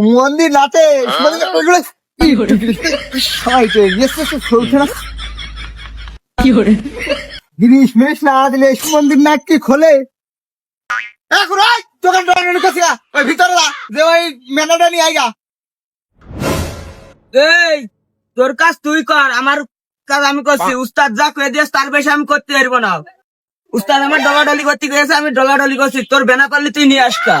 সুমন্দির নাচে না। গিরিশ মিরিশ না দিলে সুমন্দির নাক কি খোলে? এখন ওই দোকান ওই ভিতরে যা, যে ওই মেনাটা নিয়ে আইগা এই তোর কাজ তুই কর। আমার কাজ আমি করছি। উস্তাদ যা কয়ে দিয়েছ তার বেশি আমি করতে পারব না। উস্তাদ আমার ডলাডলি করতে গেছে আমি ডলাডলি করছি। তোর বেনা করলে তুই নিয়ে আসতা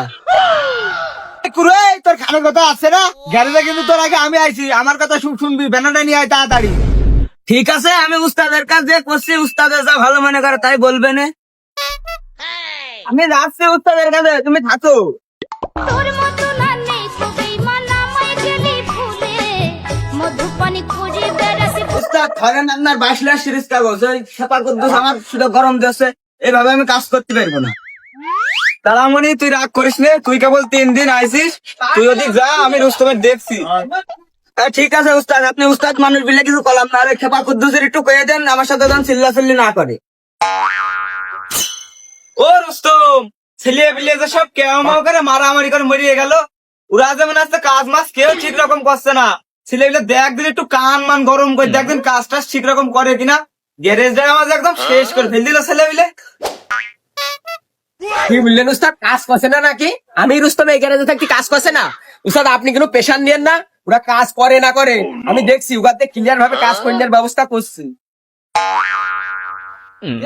কুরে তোর খানের কথা আছে না? গ্যারেজে কিন্তু তোর আগে আমি আইছি আমার কথা শুন শুনবি ব্যানারটা নিয়ে আয় তাড়াতাড়ি। ঠিক আছে আমি উস্তাদের যে করছি যা ভালো মনে করে তাই বলবে না। আমি যাচ্ছি উস্তাদের কাছে তুমি থাকো। সেপা আমার শুধু গরম দিয়েছে। এইভাবে আমি কাজ করতে পারব না। তারামণি তুই রাগ করিস নে, তুই কেবল তিন দিন আইসিস, তুই ওদিক যা, আমি রুস্তমের দেখছি। ঠিক আছে উস্তাদ, আপনি উস্তাদ মানুষ বিলে কিছু কলাম না, আরে খেপা কুদ্দুসের একটু কয়ে দেন, আমার সাথে যেন চিল্লা চিল্লি না করে। ও রুস্তম, ছেলে বিলে যে সব কেউ মাও করে মারামারি করে মরিয়ে গেল, ওরা যেমন আসছে কাজ মাস কেউ ঠিক রকম করছে না। ছেলেগুলো দেখ দিন একটু কান মান গরম করে, দেখ দিন কাজ টাজ ঠিক রকম করে কিনা। গ্যারেজ আমাদের একদম শেষ করে ফেল দিল ছেলে বিলে। কি বললেন উস্তাদ? কাজ করছে না নাকি? আমি রুস্তম এই গ্যারেজে থাকতে কাজ করছে না। উস্তাদ আপনি কোনো পেশান নিয়েন না। ওরা কাজ করে না করে। আমি দেখছি উগাতে ক্লিয়ার ভাবে কাজ করার ব্যবস্থা করছি।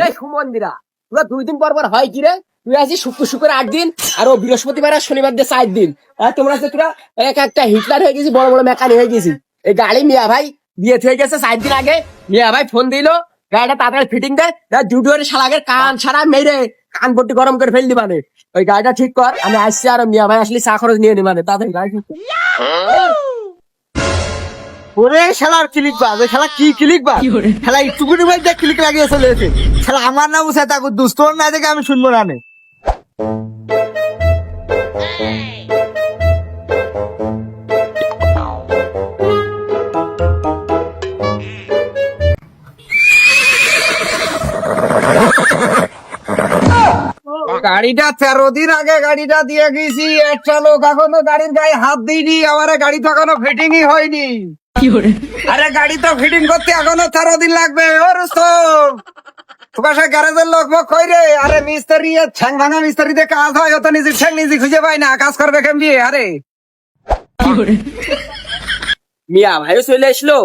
এই সুমন্দিরা তোরা দুই দিন পর পর হয় কি রে? তুই আছি শুক্র শুক্র আট দিন আর ও বৃহস্পতিবার আর শনিবার দিয়ে চার দিন। আর তোমরা যে তোরা এক একটা হিটলার হয়ে গেছি বড় বড় মেকানিক হয়ে গেছি। এই গাড়ি মিয়া ভাই বিয়ে হয়ে গেছে চার দিন আগে। মিয়া ভাই ফোন দিলো গাড়িটা তাড়াতাড়ি ফিটিং দেয় জুডুয়ার শালাগের কান সারা মেরে কান পট্টি গরম করে ফেল দিবানে ওই গাড়িটা ঠিক কর আমি আসছি আর মিয়া ভাই আসলে চা খরচ নিয়ে নিবানে তাড়াতাড়ি গাড়ি ঠিক কর। ওরে শালার ক্লিক বাজ ওই শালা কি ক্লিক বাজ শালা একটুকুনি মধ্যে ক্লিক লাগিয়ে চলে এসে। শালা আমার নাম দুস্তর না দেখে আমি শুনব না নে। গাড়িটা তেরো দিন আগে গাড়িটা দিয়ে গেছি। একটা লোক এখনও গাড়ির গায়ে হাত দিইনি আমার গাড়ি তো এখনও ফিটিংই হয়নি। আরে গাড়ি তো ফিটিং করতে এখনও তেরো দিন লাগবে ও রুস্তম! তোমার সে গ্যারেজের লোক মোক কই রে। আরে মিস্ত্রি ঠ্যাং ভাঙা মিস্ত্রি দিয়ে কাজ হয় ও তো নিজের ঠ্যাং নিজে খুঁজে পাই না কাজ করবে কেমনি? আরে মিয়া ভাইও চলে আসলো।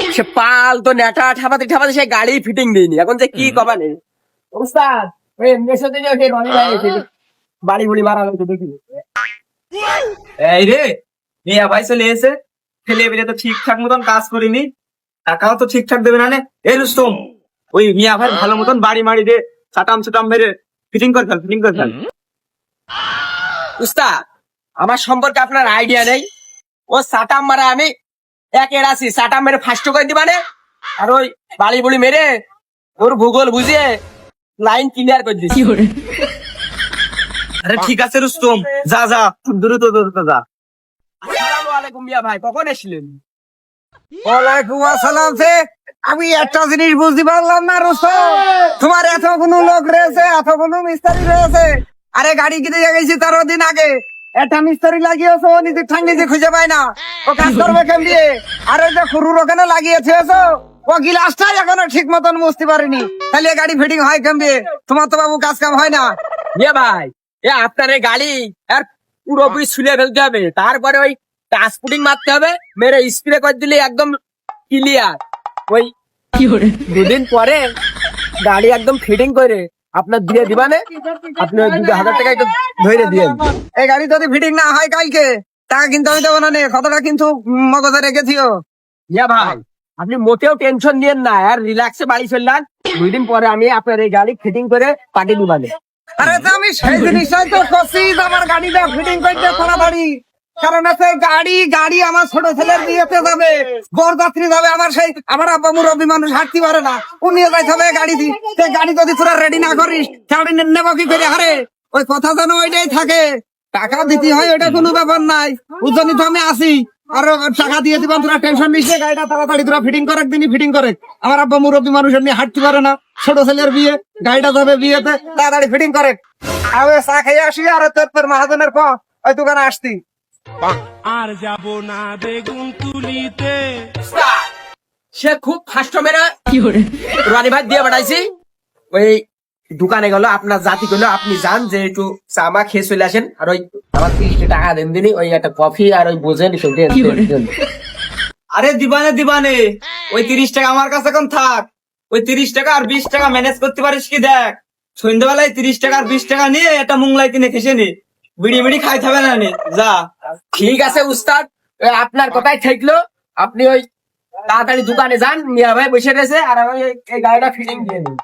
সে পাল তো নেটা ঠাপাতে ঠাপাতে সে গাড়ি ফিটিং দিইনি এখন যে কি কবানে? উস্তাদ আমার সম্পর্কে আপনার আইডিয়া নেই। ও সাটাম মারা আমি একের আছি সাটাম মেরে ফার্স্ট করে দিবানে আর ওই বাড়ি বুড়ি মেরে ওর ভূগোল বুঝিয়ে লাইন ক্লিয়ার করে দিচ্ছি আরে ঠিক আছে রুস্তম যা যা দ্রুত দ্রুত যা। আসসালামু আলাইকুম মিয়া ভাই কখন এসেছিলেন? ওয়ালাইকুম আসসালাম সে আমি একটা জিনিস বুঝতে পারলাম না রুস্তম। তোমার এতগুলো লোক রয়েছে এতগুলো মিস্ত্রি রয়েছে। আরে গাড়ি কিনে গেছি তেরো দিন আগে। একটা মিস্ত্রি লাগিয়েছো ও নিজে ঠাং নিজে খুঁজে পায় না। ও কাজ করবে কেন দিয়ে আর যে খুরুর ওখানে লাগিয়েছে ও গিলাসটাই এখনও ঠিক মতন বুঝতে পারিনি। তাহলে গাড়ি ফিটিং হয় দিয়ে তোমার তো বাবু কাজ কাম হয় না। মিয়া ভাই এ আপনার এই গাড়ি আর পুরোপুরি ছুলে ফেলতে হবে। তারপরে ওই পুটিং মারতে হবে মেরে স্প্রে করে দিলে একদম ক্লিয়ার ওই দুদিন পরে গাড়ি একদম ফিটিং করে। আপনার দিয়ে দিবানে আপনি ওই দুটো হাজার টাকা একটু ধরে দিয়ে এই গাড়ি যদি ফিটিং না হয় কালকে টাকা কিন্তু আমি দেবো না নে। কতটা কিন্তু মগজে রেখেছিও। মিয়া ভাই আপনি মোটেও টেনশন নিয়েন না, আর রিল্যাক্সে বাড়ি চললেন দুই দিন পরে আমি আপনার এই গাড়ি ফিটিং করে পাঠিয়ে দিবানে আরে তো আমি সেই জিনিসটাই তো করছি আমার গাড়িটা ফিটিং করতে তাড়াতাড়ি কারণ আছে গাড়ি গাড়ি আমার ছোট ছেলের বিয়েতে যাবে, বরযাত্রী যাবে, আমার সেই, আমার আব্বা মুরব্বী মানুষ হাঁটতে পারে না। ও নিয়ে যাইতে হবে গাড়ি দি সেই গাড়ি যদি তোরা রেডি না করিস গাড়ি নেব কি করে? হারে ওই কথা যেন ওইটাই থাকে। টাকা দিতে হয় ওইটা কোনো ব্যাপার নাই। বুঝলি তো আমি আসি। আর টাকা দিয়ে দিবান তোরা টেনশন নিস না, গাড়িটা তাড়াতাড়ি তোরা ফিটিং করে একদিনই ফিটিং করে আমার আব্বা মুরব্বী মানুষের নিয়ে হাঁটতে পারে না ছোট ছেলের বিয়ে গাড়িটা যাবে বিয়েতে তাড়াতাড়ি ফিটিং করে আমি চা খেয়ে আসি আর তোর তোর মহাজনের প ওই দোকানে আসতি। আর যাব না বেগুন তুলিতে। সে খুব ফাস্ট মেরা রানী ভাই দিয়ে পাঠাইছি। ওই দোকানে গেল আপনার জাতি করল আপনি যান যে একটু চামা খেয়ে চলে আসেন। আর ওই আমার তিরিশটা টাকা দেন দিনই ওই একটা কফি আর ওই বোঝেন এসব। আরে দিবানে দিবানে ওই তিরিশ টাকা আমার কাছে এখন থাক। ওই তিরিশ টাকা আর বিশ টাকা ম্যানেজ করতে পারিস কি দেখ? সন্ধ্যাবেলায় তিরিশ টাকা আর বিশ টাকা নিয়ে একটা মুংলাই কিনে খেসে নি। বিড়ি বিড়ি খাই হবে না নি যা। ঠিক আছে উস্তাদ। আপনার কথাই থাকল। আপনি ওই তাড়াতাড়ি দোকানে যান মিয়া ভাই বসে রয়েছে আর আমি এই- গাড়িটা ফিটিং দিয়ে দিন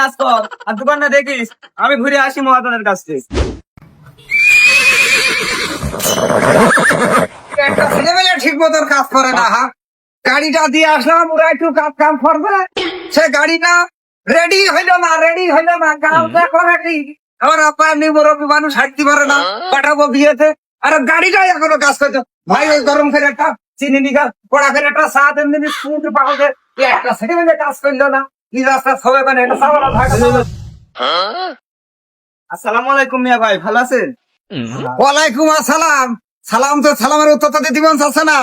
কাজ কর, আর দেখিস, আমি ঘুরে আসি কাছ থেকে। কাজ করে না গাড়িটা দিয়ে আসলাম, ওরা একটু কাজ কাম করবে। সে গাড়িটা রেডি হইল না রেডি হইল না আমার আপা এমনি মুরব্বী মানুষ, হাঁটতে পারে না, পাঠাবো বিয়েতে। আর গাড়িটাই এখনও কাজ করছে। ভাই, ওই গরম করে একটা চিনি নিকা কড়া করে একটা সাত দিন স্কুল একটা সেকেন্ডে কাজ করল না। কি রাস্তা সবে মানে এটা সাবানা আসসালামু আলাইকুম মিয়া ভাই ভালো আছেন? ওয়ালাইকুম আসসালাম। সালাম তো সালামের উত্তর দিতে মন চাচ্ছে না।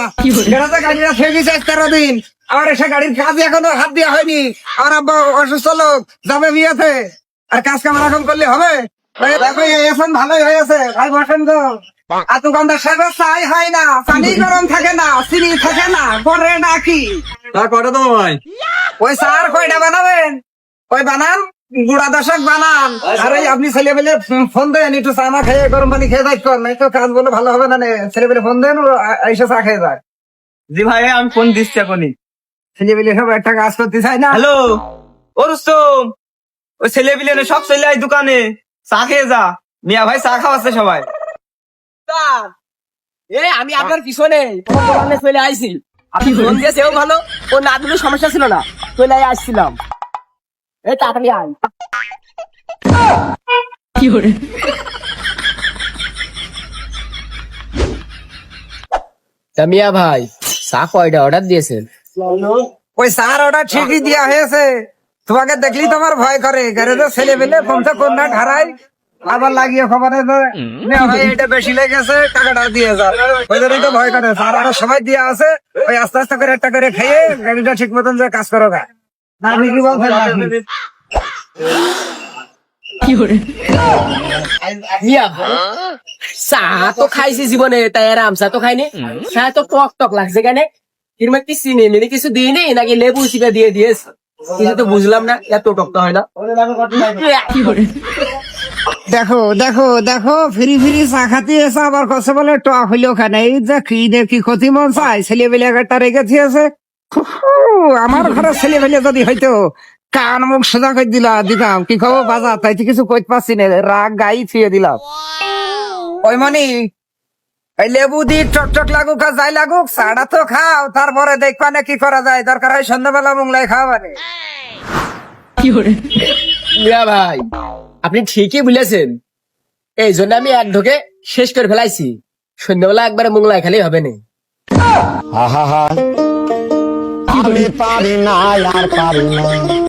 এটাতে গাড়িটা থেকে গেছে তেরো দিন। আমার এসে গাড়ির কাজ এখনও হাত দেওয়া হয়নি। আমার আব্বা অসুস্থ লোক যাবে বিয়েতে। আর কাজ কাম এখন করলে হবে? ভালোই হয়েছে ভাই বসেন তো আর দোকানদার সাহেব চাই হয় না পানি গরম থাকে না চিনি থাকে না করে নাকি? তা কটা তো ভাই? ওই স্যার কয়টা বানাবেন? ওই বানান? গুড়া দশক বানান। আর আপনি ছেলে পেলে ফোন দেন একটু চা না খেয়ে গরম পানি খেয়ে যাই নাই তো কাজ বলে ভালো হবে না ছেলে পেলে ফোন দেন এসে চা খেয়ে যায় জি ভাই আমি ফোন দিচ্ছি এখনই। ছেলে পেলে সব একটা কাজ করতে চায় না? হ্যালো ও রুস্তম ওই ছেলে পিলে সব চলে আয় দোকানে চা খেয়ে যা। মিয়া ভাই চা খাওয়াচ্ছে সবাই। এ আমি আপনার পিছনে। চলে আইছি। আপনি ফোন দিয়েছেও ভালো। ও না দিলে সমস্যা ছিল না। চলে আসছিলাম। এই তাড়াতাড়ি আয়। তা মিয়া ভাই চা কয়টা অর্ডার দিয়েছেন? ওই স্যার ওটা ঠিকই দেওয়া হয়েছে। তোমাকে দেখলি তোমার ভয় করে। গ্যারেজে ছেলে পেলে তো কন্যা ঢারাই আবার লাগিয়ে খবরে তো, এটা বেশি লেগেছে টাকাটা দিয়ে যা। ওই জন্যই তো ভয় করে। ওরা সবাই দেওয়া আছে ওই আস্তে আস্তে করে একটা করে খেয়ে গাড়িটা ঠিক মতন যে কাজ করো না আপনি কি বলছেন? চা তো খাইছি জীবনে তাই আরাম চা তো খাইনি। চা তো টক টক লাগছে কেন। এর মধ্যে চিনি মিনি কিছু দিইনি নাকি লেবু চিপে দিয়ে দিয়েছে। কিছু তো বুঝলাম না এত টকটা হয় না। দেখো দেখো দেখো ফিরি ফিরি চা খাতে এসে আবার কছে বলে টক হইল ওখানে এই যে কি নে কি ক্ষতি মন চাই ছেলে পেলে একটা রেখে দিয়েছে আমার ঘরে ছেলে পেলে যদি হইতো কান মুখ সোজা করে দিলা দিতাম কি খবর বাজার তাই তো কিছু কইতে পারছি না? রাগ গাই থুয়ে দিলাম ওই মনি এই লেবু দি চকচক লাগুক আর যাই লাগুক চাটা তো খাও তারপরে দেখবা না কি করা যায়। দরকার হয় সন্ধ্যাবেলা মুংলাই খাওয়া খাওয়াবানে মিয়া ভাই। আপনি ঠিকই বলেছেন। এই জন্য আমি এক ঢোকে শেষ করে ফেলাইছি। সন্ধ্যাবেলা একবারে মোংলায় খালি হবে না। আমি পারি না, আর পারি না।